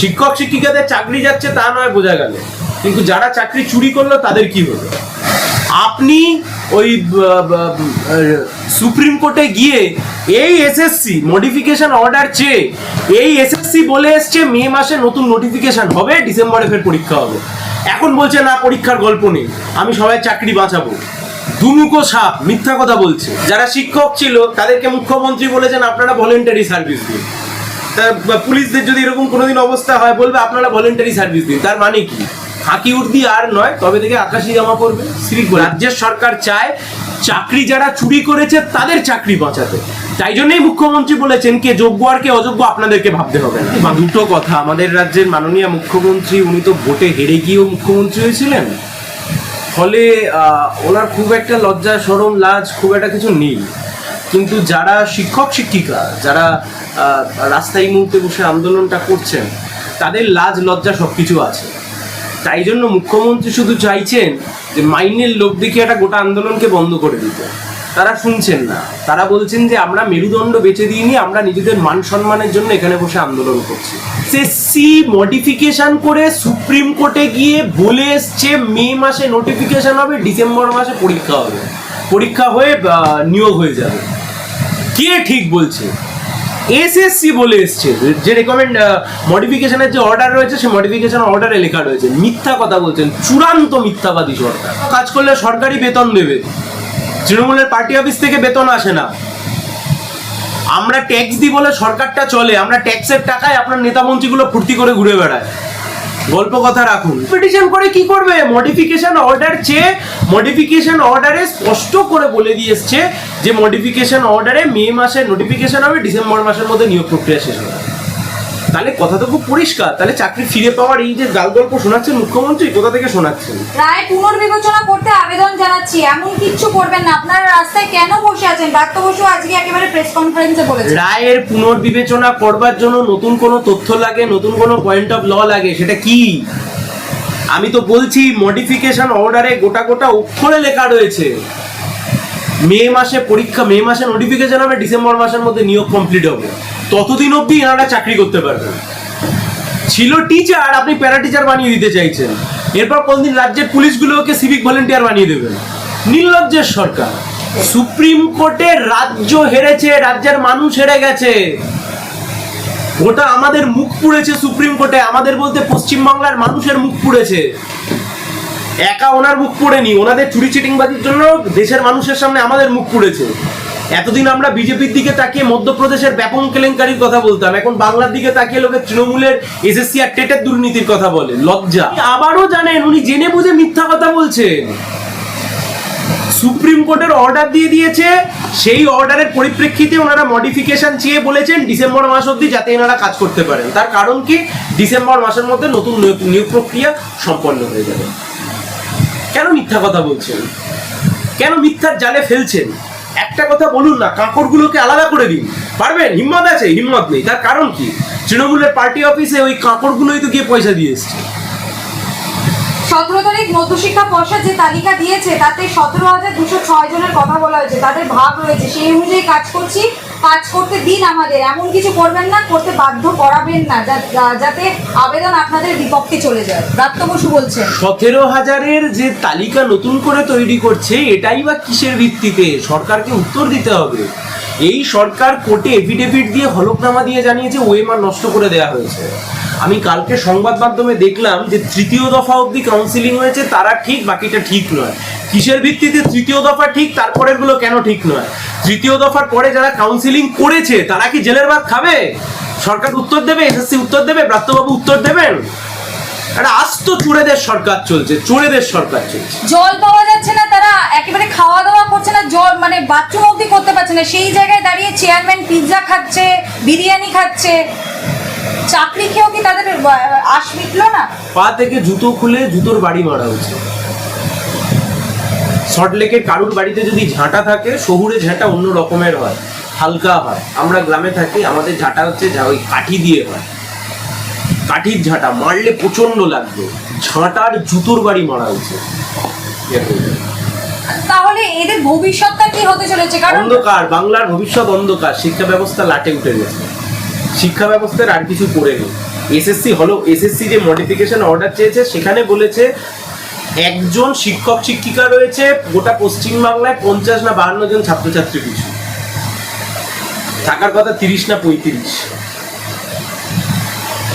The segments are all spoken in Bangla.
শিক্ষক শিক্ষিকাদের চাকরি যাচ্ছে তা নয় বোঝা গেল। কিন্তু যারা চাকরি চুরি করল তাদের কি হলো? আপনি ওই সুপ্রিম কোর্টে গিয়ে এই এসএসসি মডিফিকেশন অর্ডার চেয়ে এই এসএসসি বলে এসছে মে মাসে নতুন নোটিফিকেশন হবে, ডিসেম্বরে ফের পরীক্ষা হবে। এখন বলছে, না, পরীক্ষার গল্প নেই, আমি সবাই চাকরি বাঁচাবো। দুমুখো সাপ মিথ্যা কথা বলছে। যারা শিক্ষক ছিল তাদেরকে মুখ্যমন্ত্রী বলেছেন, আপনারা ভলেন্টারি সার্ভিস দিন। পুলিশদের যদি এরকম কোনোদিন অবস্থা হয়, বলবে আপনারা ভলেন্টারি সার্ভিস দিন। তার মানে কি? ফাঁকি উর্দি আর নয়, তবে থেকে আকাশি জামা পড়বে শ্রী রাজ্যের সরকার চায় চাকরি যারা চুরি করেছে, তাদের চাকরি বাঁচাতে। তাই জন্যই মুখ্যমন্ত্রী বলেছেন কে যোগ্য আর কে অযোগ্য আপনাদেরকে ভাবতে হবে না। দুটো কথা। আমাদের রাজ্যের মাননীয় মুখ্যমন্ত্রী, উনি তো ভোটে হেরে গিয়েও মুখ্যমন্ত্রী হয়েছিলেন। ফলে ওনার খুব একটা লজ্জা সরম লাজ, খুব একটা কিছু নেই। কিন্তু যারা শিক্ষক, শিক্ষিকা, যারা রাস্তায় মুহূর্তে বসে আন্দোলনটা করছেন, তাদের লাজ, লজ্জা সব কিছু আছে। তাই জন্য মুখ্যমন্ত্রী শুধু চাইছেন যে মাইনের লোক দেখিয়ে একটা গোটা আন্দোলনকে বন্ধ করে দিতে। তারা শুনছেন না। তারা বলছেন যে আমরা মেরুদণ্ড বেঁচে দিইনি, আমরা নিজেদের মান সম্মানের জন্য এখানে বসে আন্দোলন করছি। এসএসসি মডিফিকেশন করে সুপ্রিম কোর্টে গিয়ে বলে এসছে, মে মাসে নোটিফিকেশন হবে, ডিসেম্বর মাসে পরীক্ষা হবে। পরীক্ষা হয়ে নিয়োগ হয়ে যাবে। কে ঠিক বলছে? এসএসসি বলে এসছে। যে রেকমেন্ড মডিফিকেশনের যে অর্ডার রয়েছে, সেই মডিফিকেশন অর্ডারে লেখা রয়েছে, মিথ্যা কথা বলছেন, চূড়ান্ত মিথ্যাবাদী সরকার। কাজ করলে সরকারি বেতন দেবে। তৃণমূলের পার্টি অফিস থেকে বেতন আসে না। আমরা ট্যাক্স দিই বলে সরকারটা চলে, আমরা ট্যাক্সের টাকায় আপনার নেতা মন্ত্রীগুলো ফুর্তি করে ঘুরে বেড়ায়। গল্প কথা রাখুন। পিটিশন করে কি করবে? মডিফিকেশন অর্ডার চেয়ে মডিফিকেশন অর্ডারে স্পষ্ট করে বলে দিয়ে যে মডিফিকেশন অর্ডারে মে মাসে নোটিফিকেশন হবে, ডিসেম্বর মাসের মধ্যে নিয়োগ প্রক্রিয়া শেষ হবে। তাহলে কথা তো খুব পরিষ্কার। তাহলে চাকরি ফিরে পাওয়ার এই যে গাল গল্প শোনাচ্ছেন মুখ্যমন্ত্রী কোথা থেকে শোনাচ্ছেন? রায় পুনর্বিবেচনা করতে আবেদন জানাচ্ছি। এমন কিচ্ছু করবেন না। আপনারা রাস্তায় কেন বসে আছেন? ডাক্তার বসু আজকে একেবারে প্রেস কনফারেন্সে বলেছেন। রায়ের পুনর্বিবেচনা করবার জন্য নতুন কোনো তথ্য লাগে নতুন কোনো পয়েন্ট অফ ল লাগে সেটা কি? আমি তো বলছি মডিফিকেশন অর্ডারে গোটা গোটা অক্ষরে লেখা রয়েছে। মে মাসে পরীক্ষা, মে মাসে নোটিফিকেশন হবে, ডিসেম্বর মাসের মধ্যে নিয়োগ কমপ্লিট হবে। ততদিন অবধি এনারা চাকরি করতে পারবেন ছিল টিচার আপনি প্যারা টিচার বানিয়ে দিতে চাইছেন। এরপর কোনদিন রাজ্যের পুলিশগুলোকে সিভিক ভলেন্টিয়ার বানিয়ে দেবেন। নির্লজ্জের সরকার। সুপ্রিম কোর্টে রাজ্য হেরেছে, রাজ্যের মানুষ হেরে গেছে। ওটা আমাদের মুখ পুড়েছে সুপ্রিম কোর্টে। আমাদের বলতে পশ্চিমবাংলার মানুষের মুখ পুড়েছে। একা ওনার মুখ পুড়েনি ওনাদের চুরি চিটিংবাজির জন্য দেশের মানুষের সামনে আমাদের মুখ পুড়েছে। এতদিন আমরা বিজেপির দিকে তাকিয়ে মধ্যপ্রদেশের ব্যাপক কেলেঙ্কারির কথা বলতাম এখন বাংলার দিকে তাকিয়ে লোকে তৃণমূলের এসএসসি আর টেটের দুর্নীতির কথা বলে লজ্জা। আবারও জানেন উনি জেনে বুঝে মিথ্যা কথা বলছেন। সুপ্রিম কোর্টের অর্ডার দিয়ে দিয়েছে সেই অর্ডারের পরিপ্রেক্ষিতে ওনারা মডিফিকেশন চেয়ে বলেছেন ডিসেম্বর মাস অবধি যাতে এনারা কাজ করতে পারেন। তার কারণ কি? ডিসেম্বর মাসের মধ্যে নতুন নিয়োগ- নিয়োগ প্রক্রিয়া সম্পন্ন হয়ে যাবে। কেন মিথ্যা কথা বলছেন? কেন মিথ্যার জালে ফেলছেন? একটা কথা বলুন না, কাঁকড়গুলোকে আলাদা করে দিন। পারবেন? হিম্মত আছে? হিম্মত নেই। তার কারণ কি? তৃণমূলের পার্টি অফিসে ওই কাঁকড়গুলোই তো গিয়ে পয়সা দিয়ে এসছে। সতেরো তারিখ মধ্যশিক্ষা পর্ষদ যে তালিকা দিয়েছে, তাতে সতেরো হাজার দুশো ছয় জনের কথা বলা হয়েছে। তাদের ভাগ রয়েছে। সেই অনুযায়ী কাজ করছি। কাজ করতে দিন আমাদের। এমন কিছু করবেন না, করতে বাধ্য করাবেন না যাতে আবেদন আপনাদের বিপক্ষে চলে যায়। দত্ত বসু বলছেন। সতেরো হাজারের যে তালিকা নতুন করে তৈরি করছে, এটাই বা কিসের ভিত্তিতে? সরকারকে উত্তর দিতে হবে। এই সরকার কোর্টে এফিডেভিট দিয়ে হলফনামা দিয়ে জানিয়েছে ওয়েমার নষ্ট করে দেওয়া হয়েছে। আমি কালকে সংবাদ মাধ্যমে দেখলাম যে তৃতীয় দফা অবধি কাউন্সিলিং হয়েছে, তারা ঠিক, বাকিটা ঠিক নয়। কিসের ভিত্তিতে তৃতীয় দফা ঠিক তারপরেরগুলো কেন ঠিক নয়? তৃতীয় দফার পরে যারা কাউন্সিলিং করেছে, তারা কি জেলের ভাত খাবে? সরকার উত্তর দেবে এসএসসি উত্তর দেবে, ব্রাত্যবাবু উত্তর দেবেন? একটা আস্ত চোরেদের সরকার চলছে চোরেদের সরকার চলছে। জল পাওয়া যাচ্ছে না তারা একেবারে খাওয়া দাওয়া করছে না জল মানে বাথরুম অবধি করতে পারছে না। সেই জায়গায় দাঁড়িয়ে চেয়ারম্যান পিৎজা খাচ্ছে বিরিয়ানি খাচ্ছে। চাকরি খেয়েও কি তাদের আশ মিটলো না? পা থেকে জুতো খুলে জুতোর বাড়ি মারা উচিত সল্টলেকের কারুর বাড়িতে যদি ঝাঁটা থাকে শহুরে ঝাঁটা অন্য রকমের হয় হালকা হয়। আমরা গ্রামে থাকি আমাদের ঝাঁটা হচ্ছে যা ওই কাঠি দিয়ে হয়। কাঠির ঝাঁটা মারলে প্রচণ্ড লাগবে। ঝাঁটার জুতোর বাড়ি মারা উচিত। তাহলে এদের ভবিষ্যৎটা কি হতে চলেছে? কারণ অন্ধকার বাংলার ভবিষ্যৎ অন্ধকার শিক্ষা ব্যবস্থা লাটে উঠে গেছে। শিক্ষা ব্যবস্থার আর কিছু করে নেই। এসএসসি হলো এসএসসি যে মডিফিকেশন অর্ডার চেয়েছে সেখানে বলেছে একজন শিক্ষক শিক্ষিকা রয়েছে গোটা পশ্চিমবাংলায় পঞ্চাশ না বাহান্ন জন ছাত্রছাত্রী পিছু থাকার কথা তিরিশ না পঁয়ত্রিশ।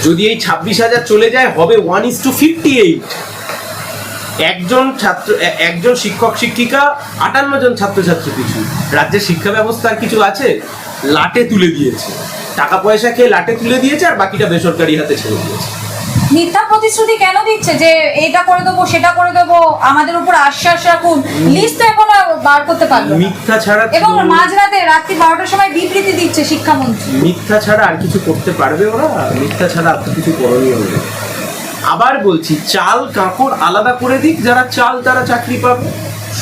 যদি এই ছাব্বিশ হাজার চলে যায়, হবে one is two fifty eight একজন ছাত্র একজন শিক্ষক, শিক্ষিকা, আটান্ন জন ছাত্রছাত্রী পিছু। রাজ্যের শিক্ষা ব্যবস্থার কিছু আছে? লাটে তুলে দিয়েছে। টাকা পয়সা খেয়ে লাটে তুলে দিয়েছে, আর বাকিটা বেসরকারি হাতে ছেড়ে দিয়েছে। মিথ্যা প্রতিশ্রুতি কেন দিচ্ছে যে এটা করে দেবো সেটা করে দেবো? আমাদের উপর আশ্বাস রাখুন। লিস্ট তো এখনও বার করতে পারল মিথ্যা ছাড়া এবং মাঝরাতে রাত্রি বারোটার সময় বিবৃতি দিচ্ছে শিক্ষামন্ত্রী। মিথ্যা ছাড়া আর কিছু করতে পারবে ওরা? মিথ্যা ছাড়া আর কিছু করণীয় নেই। আবার বলছি চাল কাঁকড় আলাদা করে দিক যারা চাল তারা চাকরি পাবে।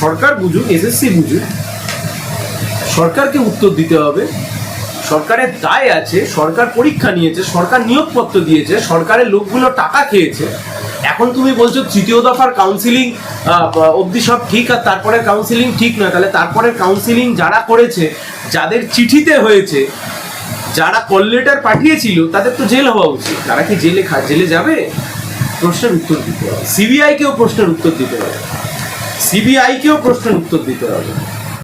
সরকার বুঝুক এসএসসি বুঝুক। সরকারকে উত্তর দিতে হবে। সরকারের দায় আছে, সরকার পরীক্ষা নিয়েছে, সরকার নিয়োগপত্র দিয়েছে, সরকারের লোকগুলো টাকা খেয়েছে। এখন তুমি বলছো তৃতীয় দফার কাউন্সিলিং অবধি সব ঠিক, আর তারপরে কাউন্সিলিং ঠিক নয়। তাহলে তারপরে কাউন্সিলিং যারা করেছে, যাদের চিঠিতে হয়েছে, যারা কল লেটার পাঠিয়েছিল, তাদের তো জেল হওয়া উচিত। তারা কি জেলে খা, জেলে যাবে? প্রশ্নের উত্তর দিতে হবে। সিবিআইকেও প্রশ্নের উত্তর দিতে হবে। সিবিআইকেও প্রশ্নের উত্তর দিতে হবে।